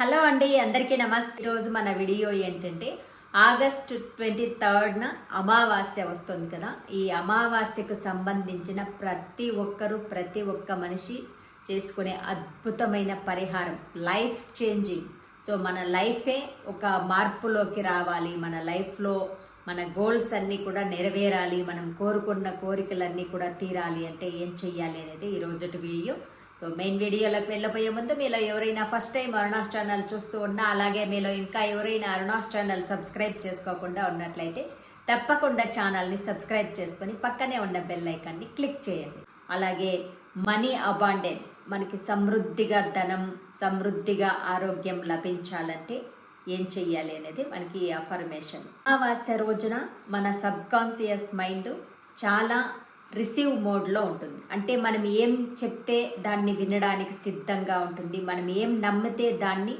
Hello అండి అందరికీ నమస్తే. ఈరోజు మన వీడియో ఏంటంటే ఆగస్ట్ ట్వంటీ థర్డ్న అమావాస్య వస్తుంది కదా. ఈ అమావాస్యకు సంబంధించిన ప్రతి ఒక్కరూ ప్రతి ఒక్క మనిషి చేసుకునే అద్భుతమైన పరిహారం లైఫ్ చేంజింగ్ సో మన లైఫే ఒక మార్పులోకి రావాలి. మన లైఫ్లో మన గోల్స్ అన్నీ కూడా నెరవేరాలి. మనం కోరుకున్న కోరికలన్నీ కూడా తీరాలి. అంటే ఏం చెయ్యాలి అనేది ఈ రోజుటి వీడియో. సో మెయిన్ వీడియోలోకి వెళ్ళబోయే ముందు మీలో ఎవరైనా ఫస్ట్ టైం అరుణాస్ ఛానల్ చూస్తూ ఉన్నా అలాగే మీలో ఇంకా ఎవరైనా అరుణాస్ ఛానల్ సబ్స్క్రైబ్ చేసుకోకుండా ఉన్నట్లయితే తప్పకుండా ఛానల్ని సబ్స్క్రైబ్ చేసుకొని పక్కనే ఉన్న బెల్ ఐకాన్ని క్లిక్ చేయండి. అలాగే మనీ అబాండెన్స్ మనకి సమృద్ధిగా ధనం సమృద్ధిగా ఆరోగ్యం లభించాలంటే ఏం చెయ్యాలి అనేది మనకి ఈ అఫర్మేషన్ అమావాస్య రోజున మన సబ్కాన్షియస్ మైండ్ చాలా రిసీవ్ మోడ్లో ఉంటుంది. అంటే మనం ఏం చెప్తే దాన్ని వినడానికి సిద్ధంగా ఉంటుంది. మనం ఏం నమ్మితే దాన్ని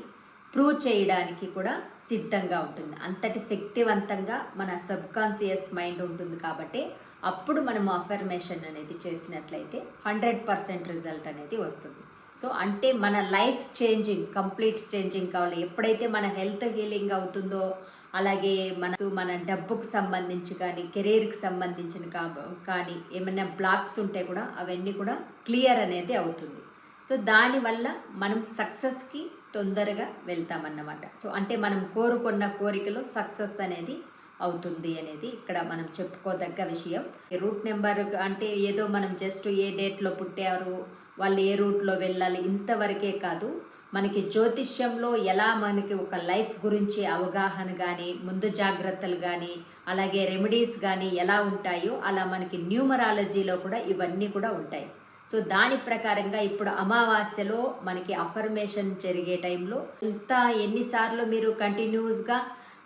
ప్రూవ్ చేయడానికి కూడా సిద్ధంగా ఉంటుంది. అంతటి శక్తివంతంగా మన సబ్ కాన్షియస్ మైండ్ ఉంటుంది కాబట్టి అప్పుడు మనం అఫర్మేషన్ అనేది చేసినట్లయితే హండ్రెడ్ పర్సెంట్ రిజల్ట్ అనేది వస్తుంది. సో అంటే మన లైఫ్ చేంజింగ్ కంప్లీట్ చేంజింగ్ కావాలి. ఎప్పుడైతే మన హెల్త్ హీలింగ్ అవుతుందో అలాగే మనకు మన డబ్బుకు సంబంధించి కానీ కెరీర్కి సంబంధించిన కా- కానీ ఏమైనా బ్లాక్స్ ఉంటే కూడా అవన్నీ కూడా క్లియర్ అనేది అవుతుంది. సో దానివల్ల మనం సక్సెస్కి తొందరగా వెళ్తామన్నమాట. సో అంటే మనం కోరుకున్న కోరికలో సక్సెస్ అనేది అవుతుంది అనేది ఇక్కడ మనం చెప్పుకోదగ్గ విషయం. రూట్ నెంబర్ అంటే ఏదో మనం జస్ట్ ఏ డేట్లో పుట్టారు వాళ్ళు ఏ రూట్లో వెళ్ళాలి ఇంతవరకే కాదు. మనకి జ్యోతిష్యంలో ఎలా మనకి ఒక లైఫ్ గురించి అవగాహన కానీ ముందు జాగ్రత్తలు కానీ అలాగే రెమెడీస్ కానీ ఎలా ఉంటాయో అలా మనకి న్యూమరాలజీలో కూడా ఇవన్నీ కూడా ఉంటాయి. సో దాని ప్రకారంగా ఇప్పుడు అమావాస్యలో మనకి అఫర్మేషన్ జరిగే టైంలో ఇంత ఎన్నిసార్లు మీరు కంటిన్యూస్గా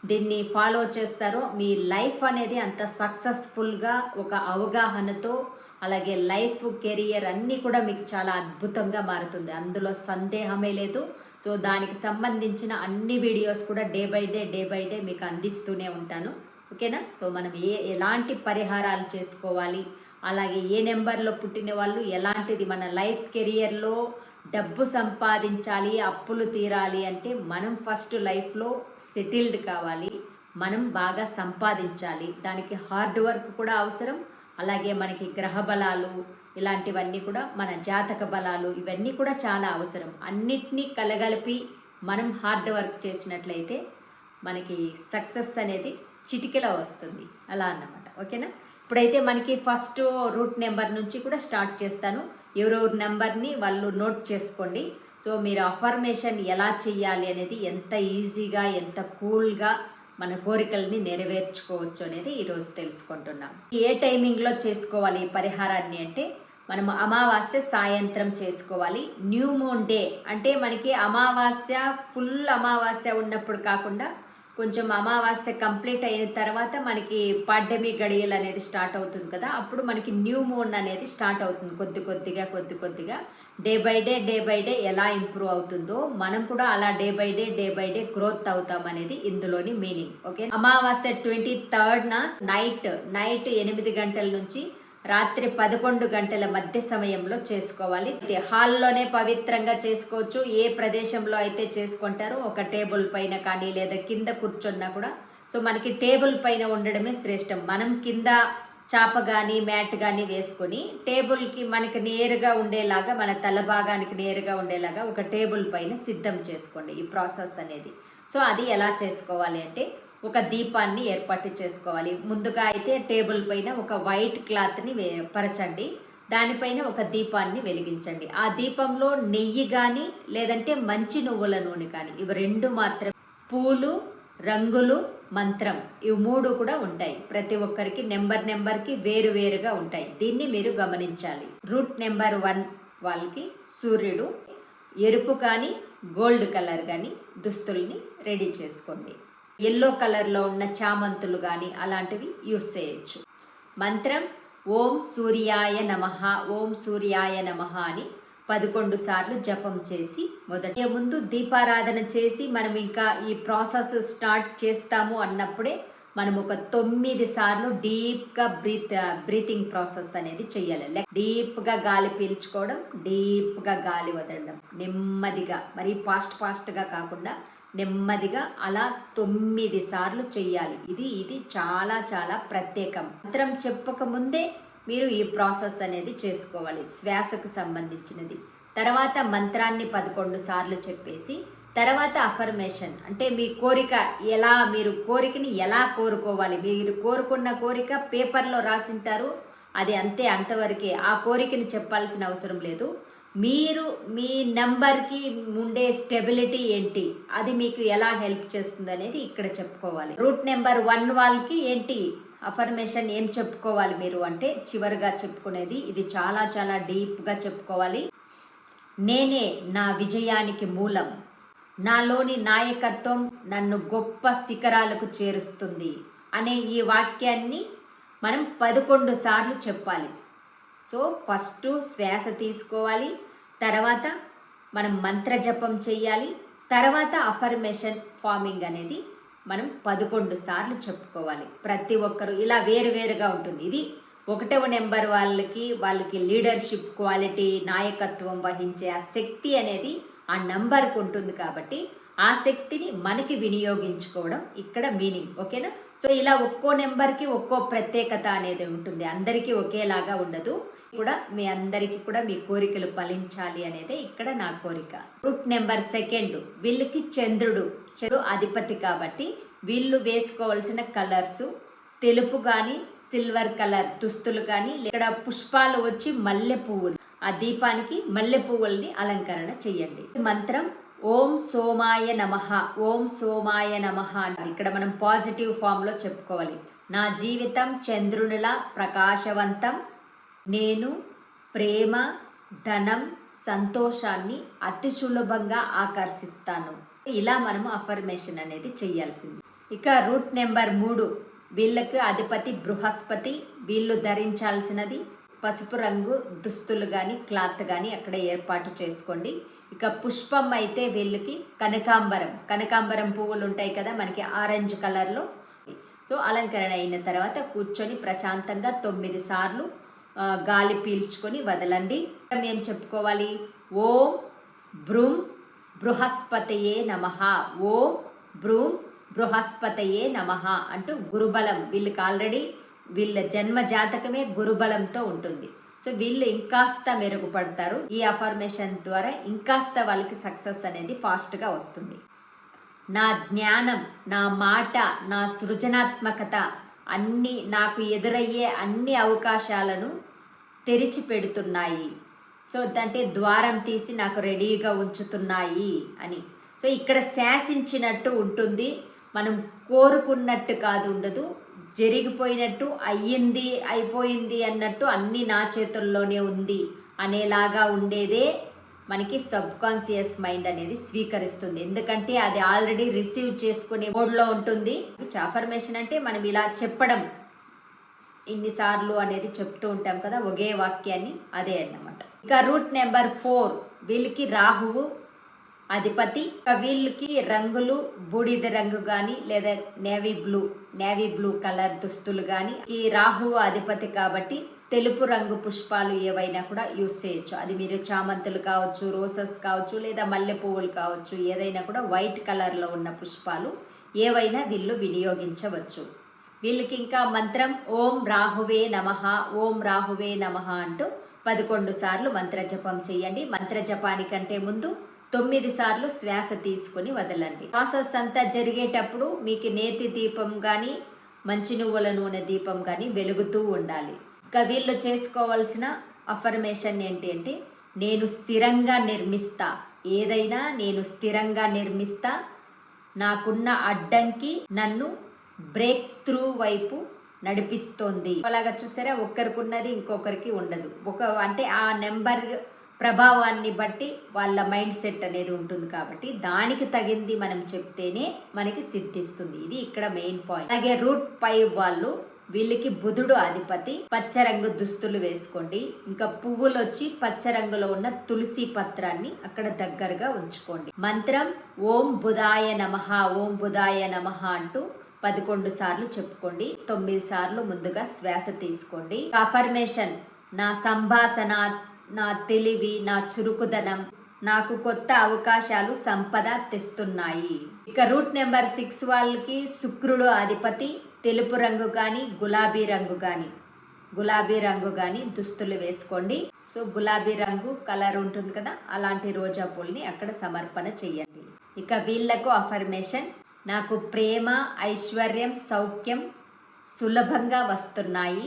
దీన్ని ఫాలో చేస్తారో మీ లైఫ్ అనేది అంత సక్సెస్ఫుల్గా ఒక అవగాహనతో అలాగే లైఫ్ కెరియర్ అన్నీ కూడా మీకు చాలా అద్భుతంగా మారుతుంది. అందులో సందేహమే లేదు. సో దానికి సంబంధించిన అన్ని వీడియోస్ కూడా day by day day by day మీకు అందిస్తూనే ఉంటాను. ఓకేనా? సో మనం ఏ ఎలాంటి పరిహారాలు చేసుకోవాలి? అలాగే ఏ నెంబర్లో పుట్టిన వాళ్ళు? ఎలాంటిది మన లైఫ్ కెరియర్లో డబ్బు సంపాదించాలి అప్పులు తీరాలి అంటే మనం ఫస్ట్ లైఫ్లో సెటిల్డ్ కావాలి. మనం బాగా సంపాదించాలి. దానికి హార్డ్ వర్క్ కూడా అవసరం. అలాగే మనకి గ్రహ బలాలు ఇలాంటివన్నీ కూడా మన జాతక బలాలు ఇవన్నీ కూడా చాలా అవసరం. అన్నిటినీ కలగలిపి మనం హార్డ్ వర్క్ చేసినట్లయితే మనకి సక్సెస్ అనేది చిటికెలా వస్తుంది. అలా అన్నమాట. ఓకేనా? ఇప్పుడైతే మనకి ఫస్ట్ రూట్ నెంబర్ నుంచి కూడా స్టార్ట్ చేస్తాను. ఎవరెవరి నెంబర్ని వాళ్ళు నోట్ చేసుకోండి. సో మీరు అఫర్మేషన్ ఎలా చెయ్యాలి అనేది ఎంత ఈజీగా ఎంత కూల్గా మన కోరికల్ని నెరవేర్చుకోవచ్చు అనేది ఈరోజు తెలుసుకుంటున్నాం. ఏ టైమింగ్లో చేసుకోవాలి ఈ పరిహారాన్ని అంటే మనం అమావాస్య సాయంత్రం చేసుకోవాలి. న్యూ మూన్ డే అంటే మనకి అమావాస్య ఫుల్ అమావాస్య ఉన్నప్పుడు కాకుండా కొంచెం అమావాస్య కంప్లీట్ అయిన తర్వాత మనకి పాడ్యమి గడియలు అనేది స్టార్ట్ అవుతుంది కదా. అప్పుడు మనకి న్యూ మూన్ అనేది స్టార్ట్ అవుతుంది కొద్ది కొద్దిగా కొద్ది కొద్దిగా. Day by day day by day ఎలా ఇంప్రూవ్ అవుతుందో మనం కూడా అలా day by day day by day growth అవుతాం అనేది ఇందులోని మీనింగ్. ఓకే? అమావాస్య ట్వంటీ థర్డ్న నైట్ నైట్ ఎనిమిది గంటల నుంచి రాత్రి పదకొండు గంటల మధ్య సమయంలో చేసుకోవాలి. హాల్లోనే పవిత్రంగా చేసుకోవచ్చు. ఏ ప్రదేశంలో అయితే చేసుకుంటారో ఒక టేబుల్ పైన కానీ లేదా కింద కూర్చున్నా కూడా. సో మనకి టేబుల్ పైన ఉండడమే శ్రేష్టం. మనం కింద చాప కానీ మ్యాట్ కానీ వేసుకొని టేబుల్కి మనకి నేరుగా ఉండేలాగా మన తల భాగానికి నేరుగా ఉండేలాగా ఒక టేబుల్ పైన సిద్ధం చేసుకోండి ఈ ప్రాసెస్ అనేది. సో అది ఎలా చేసుకోవాలి అంటే ఒక దీపాన్ని ఏర్పాటు చేసుకోవాలి. ముందుగా అయితే టేబుల్ పైన ఒక వైట్ క్లాత్ని పరచండి. దానిపైన ఒక దీపాన్ని వెలిగించండి. ఆ దీపంలో నెయ్యి కానీ లేదంటే మంచి నువ్వుల నూనె కానీ ఇవి రెండు మాత్రం పూలు రంగులు మంత్రం ఇవి మూడు కూడా ఉంటాయి. ప్రతి ఒక్కరికి నెంబర్ నెంబర్కి వేరు వేరుగా ఉంటాయి. దీన్ని మీరు గమనించాలి. రూట్ నెంబర్ వన్ వాళ్ళకి సూర్యుడు ఎరుపు కానీ గోల్డ్ కలర్ కానీ దుస్తుల్ని రెడీ చేసుకోండి. ఎల్లో కలర్లో ఉన్న చామంతులు కానీ అలాంటివి యూస్ చేయొచ్చు. మంత్రం ఓం సూర్యాయ నమ ఓం సూర్యాయ నమ అని పదకొండు సార్లు జపం చేసి మొదటి ముందు దీపారాధన చేసి మనం ఇంకా ఈ ప్రాసెస్ స్టార్ట్ చేస్తాము అన్నప్పుడే మనం ఒక తొమ్మిది సార్లు డీప్గా బ్రీత్ బ్రీతింగ్ ప్రాసెస్ అనేది చెయ్యాలి. డీప్గా గాలి పీల్చుకోవడం డీప్గా గాలి వదలడం నెమ్మదిగా మరి ఫాస్ట్ ఫాస్ట్గా కాకుండా నెమ్మదిగా అలా తొమ్మిది సార్లు చేయాలి ఇది ఇది చాలా చాలా ప్రత్యేకం. మంత్రం చెప్పక ముందే మీరు ఈ ప్రాసెస్ అనేది చేసుకోవాలి శ్వాసకు సంబంధించినది. తర్వాత మంత్రాన్ని పదకొండు సార్లు చెప్పేసి తర్వాత అఫర్మేషన్ అంటే మీ కోరిక ఎలా మీరు కోరికని ఎలా కోరుకోవాలి? మీరు కోరుకున్న కోరిక పేపర్లో రాసింటారు అది అంతే అంతవరకే. ఆ కోరికని చెప్పాల్సిన అవసరం లేదు. మీరు మీ నంబర్కి ఉండే స్టెబిలిటీ ఏంటి? అది మీకు ఎలా హెల్ప్ చేస్తుంది అనేది ఇక్కడ చెప్పుకోవాలి. రూట్ నెంబర్ వన్ వాళ్ళకి ఏంటి? అఫర్మేషన్ ఏం చెప్పుకోవాలి మీరు అంటే చివరిగా చెప్పుకునేది ఇది చాలా చాలా డీప్గా చెప్పుకోవాలి. నేనే నా విజయానికి మూలం. నాలోని నాయకత్వం నన్ను గొప్ప శిఖరాలకు చేరుస్తుంది. అనే ఈ వాక్యాన్ని మనం పదకొండు సార్లు చెప్పాలి. సో ఫస్ట్ శ్వాస తీసుకోవాలి. తర్వాత మనం మంత్ర జపం చేయాలి తర్వాత అఫర్మేషన్ ఫార్మింగ్ అనేది మనం పదకొండు సార్లు చెప్పుకోవాలి. ప్రతి ఒక్కరు ఇలా వేరువేరుగా ఉంటుంది. ఇది ఒకటవ నెంబర్ వాళ్ళకి వాళ్ళకి లీడర్షిప్ క్వాలిటీ నాయకత్వం వహించే ఆ శక్తి అనేది ఆ నంబర్కి ఉంటుంది కాబట్టి ఆ శక్తిని మనకి వినియోగించుకోవడం ఇక్కడ మీనింగ్ ఓకేనా సో ఇలా ఒక్కో నెంబర్కి ఒక్కో ప్రత్యేకత అనేది ఉంటుంది. అందరికీ ఒకేలాగా ఉండదు. కూడా మీ అందరికీ కూడా మీ కోరికలు ఫలించాలి అనేది ఇక్కడ నా కోరిక. రూట్ నెంబర్ సెకండ్ వీళ్ళకి చంద్రుడు. చంద్రుడు అధిపతి కాబట్టి వీళ్ళు వేసుకోవాల్సిన కలర్స్ తెలుపు కానీ సిల్వర్ కలర్ దుస్తులు కానీ ఇక్కడ పుష్పాలు వచ్చి మల్లె పువ్వులు. ఆ దీపానికి మల్లె పువ్వుల్ని అలంకరణ చెయ్యండి. మంత్రం ఓం సోమాయ నమః ఓం సోమాయ నమ ఇక్కడ మనం పాజిటివ్ ఫామ్లో చెప్పుకోవాలి. నా జీవితం చంద్రునిలా ప్రకాశవంతం నేను ప్రేమ ధనం సంతోషాన్ని అతి సులభంగా ఆకర్షిస్తాను. ఇలా మనము అఫర్మేషన్ అనేది చేయాల్సింది. ఇక రూట్ నెంబర్ మూడు వీళ్ళకి అధిపతి బృహస్పతి వీళ్ళు ధరించాల్సినది పసుపు రంగు దుస్తులు కానీ క్లాత్ కానీ అక్కడ ఏర్పాటు చేసుకోండి. ఇక పుష్పం అయితే వీళ్ళకి కనకాంబరం. కనకాంబరం పువ్వులు ఉంటాయి కదా మనకి ఆరెంజ్ కలర్లో. సో అలంకరణ అయిన తర్వాత కూర్చొని ప్రశాంతంగా తొమ్మిది సార్లు గాలి పీల్చుకొని వదలండి. ఏం చెప్పుకోవాలి? ఓం భ్రూం బృహస్పతయే నమ. ఓం భ్రూం బృహస్పతయే నమ అంటూ గురుబలం వీళ్ళకి ఆల్రెడీ వీళ్ళ జన్మ జాతకమే గురుబలంతో ఉంటుంది. సో వీళ్ళు ఇంకాస్త మెరుగుపడతారు. ఈ అఫర్మేషన్ ద్వారా ఇంకాస్త వాళ్ళకి సక్సెస్ అనేది ఫాస్ట్గా వస్తుంది. నా జ్ఞానం నా మాట నా సృజనాత్మకత అన్ని నాకు ఎదురయ్యే అన్ని అవకాశాలను తెరిచిపెడుతున్నాయి. సో అంటే ద్వారం తీసి నాకు రెడీగా ఉంచుతున్నాయి అని. సో ఇక్కడ శాసించినట్టు ఉంటుంది. మనం కోరుకున్నట్టు కాదు ఉండదు. జరిగిపోయినట్టు అయ్యింది అయిపోయింది అన్నట్టు అన్నీ నా చేతుల్లోనే ఉంది అనేలాగా ఉండేదే మనకి సబ్ కాన్షియస్ మైండ్ అనేది స్వీకరిస్తుంది. ఎందుకంటే అది ఆల్రెడీ రిసీవ్ చేసుకునే మోడ్లో ఉంటుంది. అఫర్మేషన్ అంటే మనం ఇలా చెప్పడం. ఇన్నిసార్లు అనేది చెప్తూ ఉంటాం కదా ఒకే వాక్యాన్ని అదే అన్నమాట. ఇక రూట్ నెంబర్ ఫోర్ వీళ్ళకి రాహువు అధిపతి వీళ్ళకి రంగులు బూడిద రంగు కానీ లేదా navy blue navy blue colour దుస్తులు కానీ ఈ రాహువు అధిపతి కాబట్టి తెలుపు రంగు పుష్పాలు ఏవైనా కూడా యూస్ చేయొచ్చు. అది మీరు చామంతులు కావచ్చు రోసెస్ కావచ్చు లేదా మల్లె పువ్వులు కావచ్చు ఏదైనా కూడా వైట్ కలర్లో ఉన్న పుష్పాలు ఏవైనా వీళ్ళు వినియోగించవచ్చు. వీళ్ళకి ఇంకా మంత్రం ఓం రాహువే నమః ఓం రాహువే నమః అంటూ పదకొండు సార్లు మంత్ర జపం చేయండి. మంత్ర జపానికంటే ముందు తొమ్మిది సార్లు శ్వాస తీసుకొని వదలండి. ప్రాసెస్ అంతా జరిగేటప్పుడు మీకు నేతి దీపం కానీ మంచి నువ్వుల నూనె దీపం కానీ వెలుగుతూ ఉండాలి. ఇక వీళ్ళు చేసుకోవాల్సిన అఫర్మేషన్ ఏంటి అంటే నేను స్థిరంగా నిర్మిస్తా. ఏదైనా నేను స్థిరంగా నిర్మిస్తా. నాకున్న అడ్డంకి నన్ను బ్రేక్ త్రూ వైపు నడిపిస్తోంది. అలాగా చూసారా? ఒక్కరికి ఉన్నది ఇంకొకరికి ఉండదు. ఒక అంటే ఆ నెంబర్ ప్రభావాన్ని బట్టి వాళ్ళ మైండ్ సెట్ అనేది ఉంటుంది కాబట్టి దానికి తగింది మనం చెప్తేనే మనకి సిద్ధిస్తుంది. ఇది ఇక్కడ మెయిన్ పాయింట్. అలాగే రూట్ ఫైవ్ వాళ్ళు వీళ్ళకి బుధుడు అధిపతి. పచ్చ రంగు దుస్తులు వేసుకోండి. ఇంకా పువ్వులు వచ్చి పచ్చ రంగులో ఉన్న తులసి పత్రాన్ని అక్కడ దగ్గరగా ఉంచుకోండి. మంత్రం ఓం బుధాయ నమః ఓం బుధాయ నమః అంటూ పదకొండు సార్లు చెప్పుకోండి. తొమ్మిది సార్లు ముందుగా శ్వాస తీసుకోండి. అఫర్మేషన్ నా సంభాషణ నా తెలివి నా చురుకుదనం నాకు కొత్త అవకాశాలు సంపద తెస్తున్నాయి. ఇక రూట్ నెంబర్ సిక్స్ వాళ్ళకి శుక్రుడు అధిపతి తెలుపు రంగు కానీ గులాబీ రంగు కానీ గులాబీ రంగు కానీ దుస్తులు వేసుకోండి. సో గులాబీ రంగు కలర్ ఉంటుంది కదా అలాంటి రోజా పూల్ని అక్కడ సమర్పణ చెయ్యండి ఇక వీళ్ళకు అఫర్మేషన్ నాకు ప్రేమ ఐశ్వర్యం సౌఖ్యం సులభంగా వస్తున్నాయి.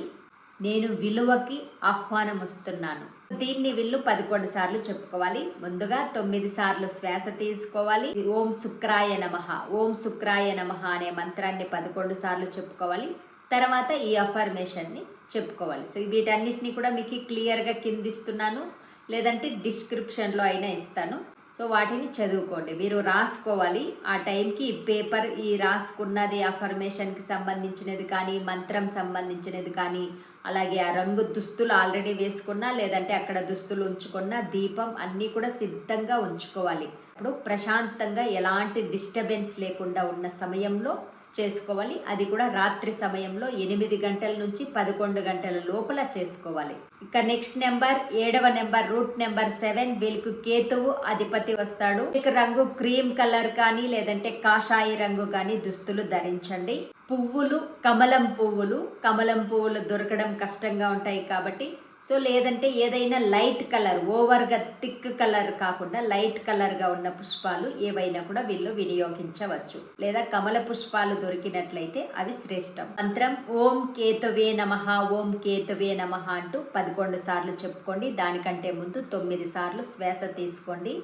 నేను విలువకి ఆహ్వానం వస్తున్నాను దీన్ని వీళ్ళు పదకొండు సార్లు చెప్పుకోవాలి. ముందుగా తొమ్మిది సార్లు శ్వాస తీసుకోవాలి. ఓం శుక్రాయ నమః. ఓం శుక్రాయ నమః అనే మంత్రాన్ని పదకొండు సార్లు చెప్పుకోవాలి. తర్వాత ఈ అఫర్మేషన్ని చెప్పుకోవాలి. సో వీటన్నిటిని కూడా మీకు క్లియర్గా కిందిస్తున్నాను. లేదంటే డిస్క్రిప్షన్లో అయినా ఇస్తాను. సో వాటిని చదువుకోండి. మీరు రాసుకోవాలి. ఆ టైంకి పేపర్ ఈ రాసుకున్నది అఫర్మేషన్కి సంబంధించినది కానీ మంత్రం సంబంధించినది కానీ అలాగే ఆ రంగు దుస్తులు ఆల్రెడీ వేసుకున్నా లేదంటే అక్కడ దుస్తులు ఉంచుకున్న దీపం అన్నీ కూడా సిద్ధంగా ఉంచుకోవాలి. ఇప్పుడు ప్రశాంతంగా ఎలాంటి డిస్టర్బెన్స్ లేకుండా ఉన్న సమయంలో చేసుకోవాలి. అది కూడా రాత్రి సమయంలో ఎనిమిది గంటల నుంచి పదకొండు గంటల లోపల చేసుకోవాలి. ఇక నెక్స్ట్ నెంబర్ ఏడవ నెంబర్ రూట్ నెంబర్ సెవెన్ వీళ్ళకు కేతువు అధిపతి వస్తాడు. ఇక రంగు క్రీమ్ కలర్ కానీ లేదంటే కాషాయి రంగు కానీ దుస్తులు ధరించండి. పువ్వులు కమలం పువ్వులు. కమలం పువ్వులు దొరకడం కష్టంగా ఉంటాయి కాబట్టి సో లేదంటే ఏదైనా లైట్ కలర్ ఓవర్గా థిక్ కలర్ కాకుండా లైట్ కలర్గా ఉన్న పుష్పాలు ఏవైనా కూడా వీళ్ళు వినియోగించవచ్చు. లేదా కమల పుష్పాలు దొరికినట్లయితే అవి శ్రేష్టం. మంత్రం ఓం కేతువే నమః ఓం కేతువే నమః అంటూ పదకొండు సార్లు చెప్పుకోండి. దానికంటే ముందు తొమ్మిది సార్లు శ్వాస తీసుకోండి.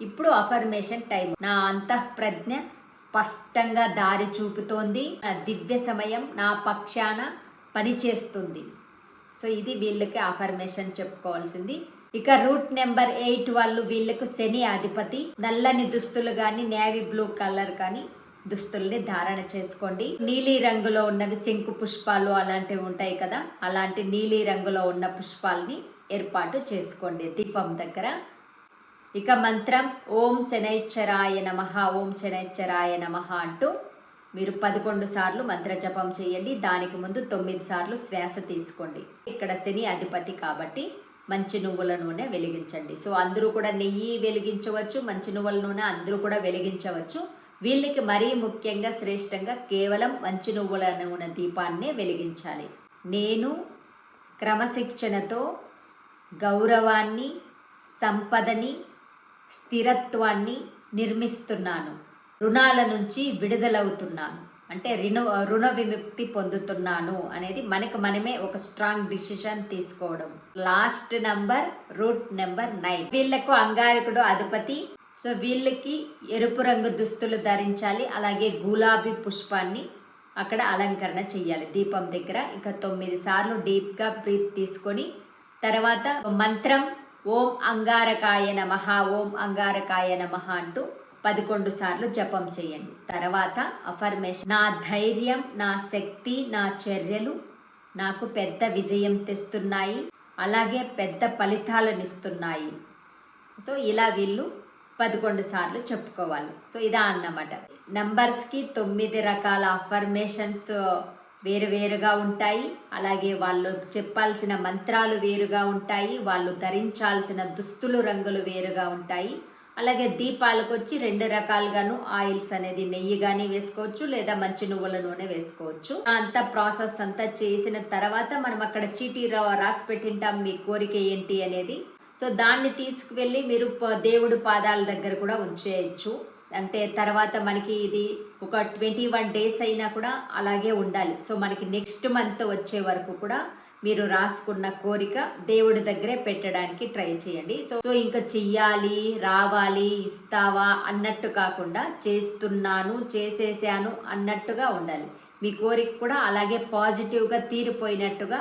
ఇప్పుడు అఫర్మేషన్ టైం నా అంతఃప్రజ్ఞ స్పష్టంగా దారి చూపుతోంది. నా దివ్య సమయం నా పక్షాన పనిచేస్తుంది. సో ఇది వీళ్ళకి అఫర్మేషన్ చెప్పుకోవాల్సింది. ఇక రూట్ నెంబర్ ఎయిట్ వాళ్ళు వీళ్ళకు శని అధిపతి నల్లని దుస్తులు కానీ నేవీ బ్లూ కలర్ కానీ దుస్తుల్ని ధారణ చేసుకోండి. నీలి రంగులో ఉన్నవి శంకు పుష్పాలు అలాంటివి ఉంటాయి కదా అలాంటి నీలి రంగులో ఉన్న పుష్పాల్ని ఏర్పాటు చేసుకోండి దీపం దగ్గర. ఇక మంత్రం ఓం శనైశ్చరాయ నమ ఓం శనైశ్చరాయ నమ అంటూ మీరు పదకొండు సార్లు మంత్ర జపం చేయండి. దానికి ముందు తొమ్మిది సార్లు శ్వాస తీసుకోండి. ఇక్కడ శని అధిపతి కాబట్టి మంచి నువ్వుల నూనె వెలిగించండి. సో అందరూ కూడా నెయ్యి వెలిగించవచ్చు మంచి నువ్వుల నూనె అందరూ కూడా వెలిగించవచ్చు. వీళ్ళకి మరీ ముఖ్యంగా శ్రేష్టంగా కేవలం మంచి నువ్వుల నూనె దీపాన్నే వెలిగించాలి. నేను క్రమశిక్షణతో గౌరవాన్ని సంపదని స్థిరత్వాన్ని నిర్మిస్తున్నాను. రుణాల నుంచి విడుదలవుతున్నాను. అంటే రుణ రుణ విముక్తి పొందుతున్నాను అనేది మనకు మనమే ఒక స్ట్రాంగ్ డిసిషన్ తీసుకోవడం. Last number root number nine. వీళ్ళకు అంగారకుడు అధిపతి. సో వీళ్ళకి ఎరుపు రంగు దుస్తులు ధరించాలి అలాగే గులాబీ పుష్పాన్ని అక్కడ అలంకరణ చెయ్యాలి. దీపం దగ్గర ఇక తొమ్మిది సార్లు డీప్గా బ్రీత్ తీసుకొని తర్వాత మంత్రం ఓం అంగారకాయ నమ ఓం అంగారకాయ నమ అంటూ పదకొండు సార్లు జపం చేయండి. తర్వాత అఫర్మేషన్ నా ధైర్యం నా శక్తి నా చర్యలు నాకు పెద్ద విజయం తెస్తున్నాయి. అలాగే పెద్ద ఫలితాలను ఇస్తున్నాయి. సో ఇలా వీళ్ళు పదకొండు సార్లు చెప్పుకోవాలి. సో ఇదా అన్నమాట. నంబర్స్కి తొమ్మిది రకాల అఫర్మేషన్స్ వేరు వేరుగా ఉంటాయి. అలాగే వాళ్ళు చెప్పాల్సిన మంత్రాలు వేరుగా ఉంటాయి. వాళ్ళు ధరించాల్సిన దుస్తులు రంగులు వేరుగా ఉంటాయి. అలాగే దీపాలకు వచ్చి రెండు రకాలుగాను ఆయిల్స్ అనేది నెయ్యి కానీ వేసుకోవచ్చు లేదా మంచి నువ్వుల నూనె వేసుకోవచ్చు. అంత ప్రాసెస్ అంతా చేసిన తర్వాత మనం అక్కడ చీటీ రా- రాసి పెట్టింటాం మీ కోరిక ఏంటి అనేది. సో దాన్ని తీసుకువెళ్ళి మీరు దేవుడు పాదాల దగ్గర కూడా ఉంచేయచ్చు. అంటే తర్వాత మనకి ఇది ఒక ట్వంటీ వన్ డేస్ అయినా కూడా అలాగే ఉండాలి. సో మనకి నెక్స్ట్ మంత్ వచ్చే వరకు కూడా మీరు రాసుకున్న కోరిక దేవుడి దగ్గరే పెట్టడానికి ట్రై చేయండి. సో సో ఇంకా చెయ్యాలి రావాలి ఇస్తావా అన్నట్టు కాకుండా చేస్తున్నాను చేసేసాను అన్నట్టుగా ఉండాలి. మీ కోరిక కూడా అలాగే పాజిటివ్గా తీరిపోయినట్టుగా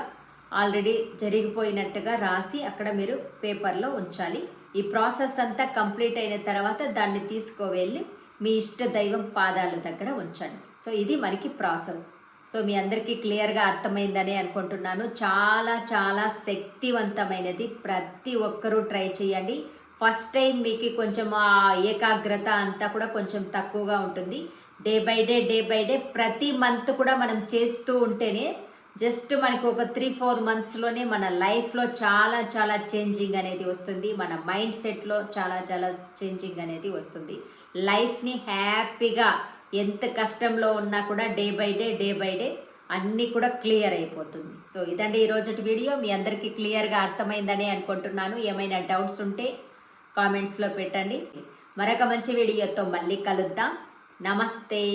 ఆల్రెడీ జరిగిపోయినట్టుగా రాసి అక్కడ మీరు పేపర్లో ఉంచాలి. ఈ ప్రాసెస్ అంతా కంప్లీట్ అయిన తర్వాత దాన్ని తీసుకువెళ్ళి మీ ఇష్ట దైవం పాదాల దగ్గర ఉంచండి. సో ఇది మనకి ప్రాసెస్. సో మీ అందరికీ క్లియర్గా అర్థమైందని అనుకుంటున్నాను. చాలా చాలా శక్తివంతమైనది. ప్రతి ఒక్కరూ ట్రై చేయండి. ఫస్ట్ టైం మీకు కొంచెం ఆ ఏకాగ్రత అంతా కూడా కొంచెం తక్కువగా ఉంటుంది. Day by day day by day ప్రతి మంత్ కూడా మనం చేస్తూ ఉంటేనే జస్ట్ మనకు ఒక త్రీ ఫోర్ మంత్స్లోనే మన లైఫ్లో చాలా చాలా చేంజింగ్ అనేది వస్తుంది. మన మైండ్ సెట్లో చాలా చాలా చేంజింగ్ అనేది వస్తుంది. లైఫ్ని హ్యాపీగా ఎంత కష్టంలో ఉన్నా కూడా day by day day by day అన్నీ కూడా క్లియర్ అయిపోతుంది. సో ఇదండి ఈరోజు వీడియో. మీ అందరికీ క్లియర్గా అర్థమైందని అనుకుంటున్నాను. ఏమైనా డౌట్స్ ఉంటే కామెంట్స్లో పెట్టండి. మరొక మంచి వీడియోతో మళ్ళీ కలుద్దాం. నమస్తే.